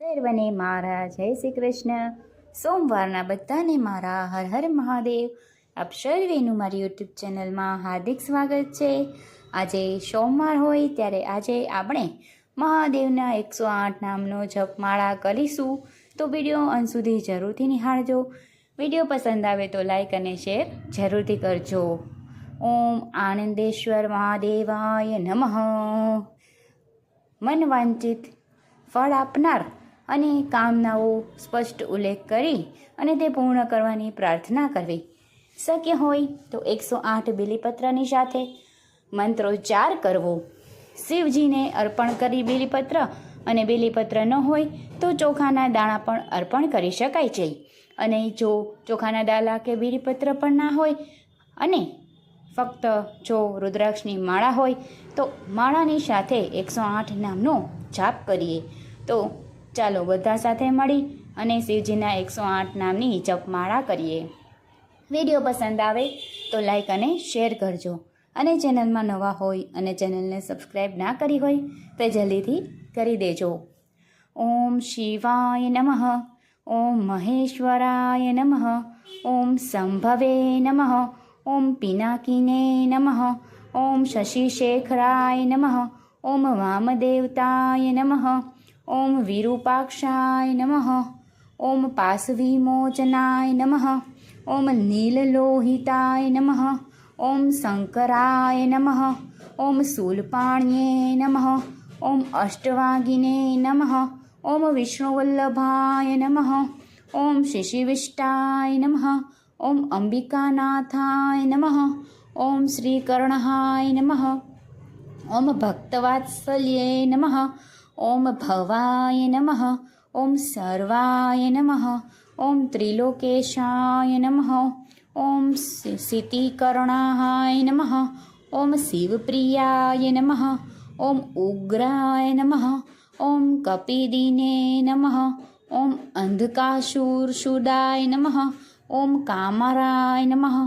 સર્વને મારા, જય શ્રી કૃષ્ણ. સોમવારના બધાને મારા હર હર મહાદેવ. આપ સર્વેનું મારી યુટ્યુબ ચેનલમાં હાર્દિક સ્વાગત છે. આજે સોમવાર હોય ત્યારે આજે આપણે મહાદેવના એકસો આઠ નામનો જપમાળા કરીશું. તો વીડિયો અંત સુધી જરૂરથી નિહાળજો. વીડિયો પસંદ આવે તો લાઈક અને શેર જરૂરથી કરજો. ઓમ આનંદેશ્વર મહાદેવાય નમઃ. મન વાંચિત ફળ આપનાર અને કામનાઓ સ્પષ્ટ ઉલ્લેખ કરી અને તે પૂર્ણ કરવાની પ્રાર્થના કરવી. શક્ય હોય તો એકસો આઠ બિલીપત્રની સાથે મંત્રોચ્ચાર કરવો. શિવજીને અર્પણ કરી બિલીપત્ર અને બિલીપત્ર ન હોય તો ચોખાના દાણા પણ અર્પણ કરી શકાય છે. અને જો ચોખાના દાલા કે બિલીપત્ર પણ ના હોય અને ફક્ત જો રુદ્રાક્ષની માળા હોય તો માળાની સાથે એકસો આઠ નામનો જાપ કરીએ. તો ચાલો બધા સાથે મળી અને શિવજીના એકસો આઠ નામની જપમાળા કરીએ. વીડિયો પસંદ આવે તો લાઈક અને શેર કરજો. અને ચેનલમાં નવા હોય અને ચેનલને સબસ્ક્રાઈબ ના કરી હોય તો જલ્દીથી કરી દેજો. ઓમ શિવાય નમઃ. ઓમ મહેશ્વરાય નમઃ. ઓમ સંભવે નમઃ. ઓમ પિનાકીને નમઃ. ઓમ શશિશેખરાય નમઃ. ઓમ વામદેવતાય નમઃ. ઓમ વિરૂપાક્ષાય નમઃ ઓમ પાસવિમોચનાય નમઃ ઓમ નીલલોહિતાય નમઃ ઓમ શંકરાય નમઃ ઓમ શૂલપાણ્યે નમઃ ઓમ અષ્ટવાગિને નમઃ ઓમ વિષ્ણુવલ્લભાય નમઃ ઓમ શિશિવિષ્ટાય નમઃ ઓમ અંબિકાનાથાય નમઃ ઓમ શ્રીકર્ણહાય નમઃ ઓમ ભક્તવાત્સલ્યે નમઃ ઓમ ભવાય નમઃ ઓમ સર્વાય નમઃ ઓમ ત્રિલોકેશાય નમઃ ઓમ સિતિકર્ણાય નમઃ ઓમ શિવપ્રિયાય નમઃ ઓમ ઉગ્રાય નમઃ ઓમ કપિદિને નમઃ ઓમ અંધકાસુરસુદાય નમઃ ઓમ કામરાય નમઃ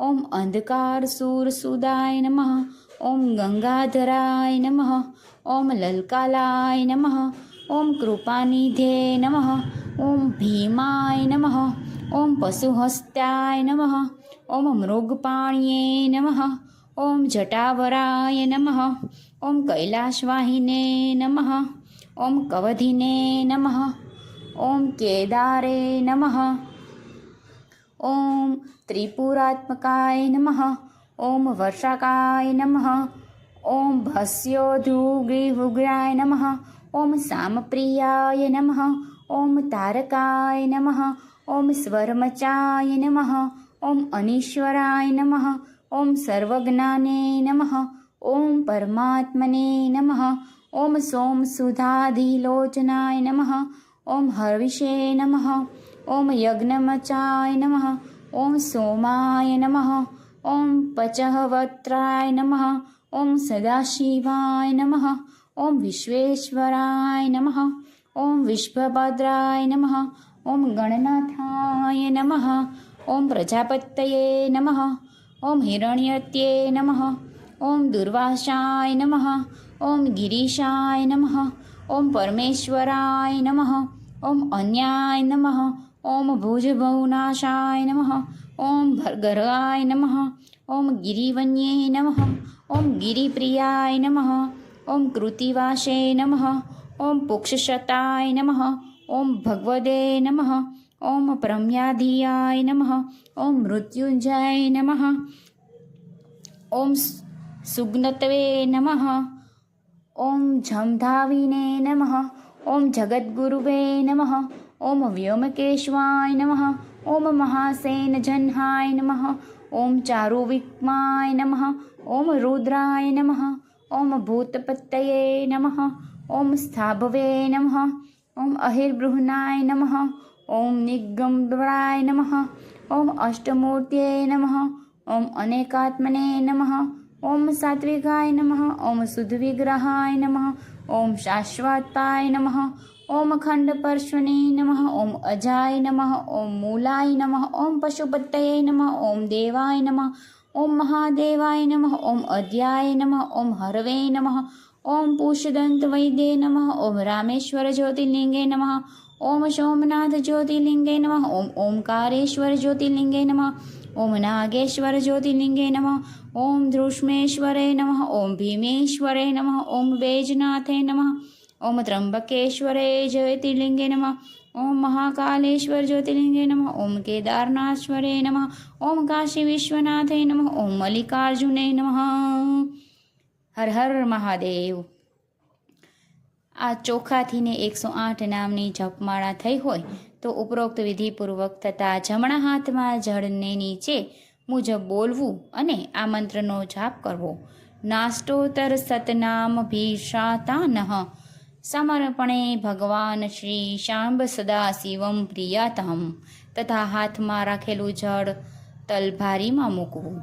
ઓમ અંધકારસુરસુદાય નમઃ ઓમ ગંગાધરાય નમઃ ઓમ લલકાલાય નમઃ ઓમ કૃપાનિધે નમઃ ઓમ ભીમાય નમઃ ઓમ પશુહસ્તાય નમઃ ઓમ મૃગપાણ્યે નમઃ ઓમ જટાવરાય નમઃ ઓમ કૈલાશવાહિને નમઃ ઓમ કવધિને નમઃ ઓમ કેદારે નમઃ ઓમ ત્રિપુરાત્મકાય નમઃ ઓમ વર્ષાકાય નમઃ ઓમ ભસ્યોધુગ્રીવુગ્રાય નમઃ ઓમ સામપ્રિયાય નમઃ ઓમ તારકાય નમઃ ઓમ સ્વરમચાય નમઃ ઓમ અનીશ્વરાય નમઃ ઓમ સર્વજ્ઞાને નમઃ ઓમ પરમાત્મને નમઃ ઓમ સોમ સુધાધિલોચનાય નમઃ ઓમ હર્વિષે નમઃ ઓમ યજ્ઞમચાય નમઃ ઓમ સોમાય નમઃ ઓમ પચહવત્રાય નમઃ ઓમ સદાશિવાય નમઃ ઓમ વિશ્વેશ્વરાય નમઃ ઓમ વિશ્વભદ્રાય નમઃ ઓમ ગણનાથાય નમઃ ઓમ પ્રજાપતયે નમઃ ઓમ હિરણ્યત્યે નમઃ ઓમ દુર્વાસાય નમઃ ઓમ ગિરીશાય નમઃ ઓમ પરમેશ્વરાય નમઃ ઓમ અન્યાય નમઃ ઓમ ભુજભવનાશાય નમઃ ઓમ ભર્ગરાય નમઃ ઓમ ગિરિવન્યે નમઃ ઓમ ગિરિપ્રિયાય નમઃ. ઓમ કૃતિવાસે નમઃ. ઓમ પુક્ષશતાય નમઃ. ઓમ ભગવદે નમઃ. ઓમ પ્રમ્યાધિયાય નમઃ. ઓમ મૃત્યુંજય નમઃ. ઓમ સુગ્નતવે નમઃ. ઓમ જમધાવિને નમઃ. ઓમ જગદ્ગુરુવે નમઃ. ઓમ વ્યોમકેશ્વાય નમઃ. ॐ महासेन जह्नाय नमः ॐ चारुविक्माय नमः ॐ रुद्राय नमः ॐ भूतपत्तये नमः ॐ स्थाभवे नमः ॐ अहिर्गृह्णाय नमः ॐ निगम्बराय नमः ॐ अष्टमूर्तये नमः ॐ अनेकात्मने नमः ॐ सात्विकाय नमः ॐ सुद्विग्रहाय नमः ॐ शाश्वताय नमः ઓમ ખંડપર્શ્વને નમઃ ઓમ અજાય નમઃ ઓમ મૂલાય નમઃ ઓમ પશુપતય નમઃ ઓમ દેવાય નમઃ ઓમ મહાદેવાય નમઃ ઓમ અધ્યાય નમઃ ઓમ હરવે નમઃ ઓમ પુષ્યદંત વૈદ્ય નમઃ ઓમ રામેશ્વર જ્યોતિર્લિંગે નમઃ ઓમ સોમનાથ જ્યોતિર્લિંગે નમઃ ઓમ ઓમકારેશ્વર જ્યોતિર્લિંગે નમઃ ઓમ નાગેશ્વર જ્યોતિર્લિંગે નમઃ ઓમ ધૃષ્મેશ્વરે નમઃ ઓમ ભીમેશ્વરે નમઃ ઓમ બેજનાથે નમઃ ઓમ ત્રંબકેશ્વરે જ્યોતિર્લિંગે નમઃ ઓમ મહાકાલેશ્વર જ્યોતિર્લિંગે નમઃ ઓમ કેદારનાશ્વરે નમઃ ઓમ કાશી વિશ્વનાથે નમઃ ઓમ મલ્લિકાર્જુને નમઃ હર હર મહાદેવ આ ચોખાથીને એકસો આઠ નામની જપમાળા થઈ હોય તો ઉપરોક્ત વિધિપૂર્વક થતાં જમણા હાથમાં જળને નીચે મુજબ બોલવું અને આ મંત્રનો જાપ કરવો. નાષ્ટોત્તર સતનામ ભીષાતાનઃ। સમર્પણે ભગવાન શ્રી શાંબ સદા શિવમ પ્રિયાતમ તથા હાથમાં રાખેલું જળ તલભારીમાં મૂકવું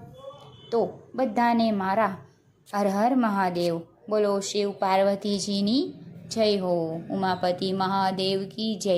તો બધાને મારા હર હર મહાદેવ બોલો શિવ પાર્વતીજીની જય હો ઉમાપતિ મહાદેવ કી જય